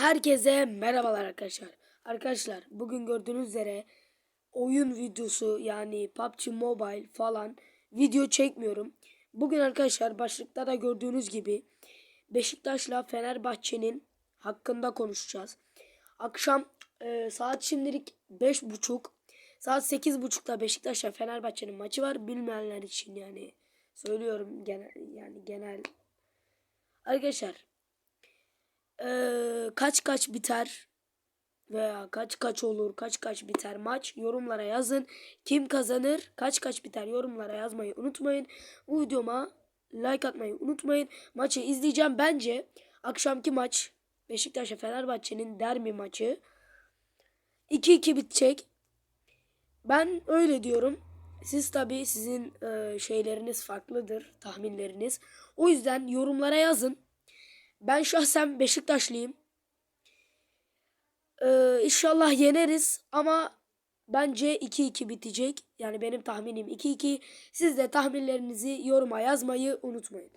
Herkese merhabalar arkadaşlar. Arkadaşlar bugün gördüğünüz üzere oyun videosu yani PUBG Mobile falan video çekmiyorum. Bugün arkadaşlar başlıkta da gördüğünüz gibi Beşiktaş'la Fenerbahçe'nin hakkında konuşacağız. Akşam e, saat şimdilik 5.30 saat 8.30'da Beşiktaş'la Fenerbahçe'nin maçı var. Bilmeyenler için yani söylüyorum genel yani genel Arkadaşlar eee, kaç kaç biter veya kaç kaç olur, kaç kaç biter maç yorumlara yazın. Kim kazanır, kaç kaç biter yorumlara yazmayı unutmayın. Bu videoma like atmayı unutmayın. Maçı izleyeceğim. Bence akşamki maç Beşiktaş'a Fenerbahçe'nin derbi maçı 2-2 bitecek. Ben öyle diyorum. Siz tabii sizin e, şeyleriniz farklıdır, tahminleriniz. O yüzden yorumlara yazın. Ben şahsen Beşiktaşlıyım. Ee, inşallah yeneriz ama bence 2-2 bitecek. Yani benim tahminim 2-2. Siz de tahminlerinizi yoruma yazmayı unutmayın.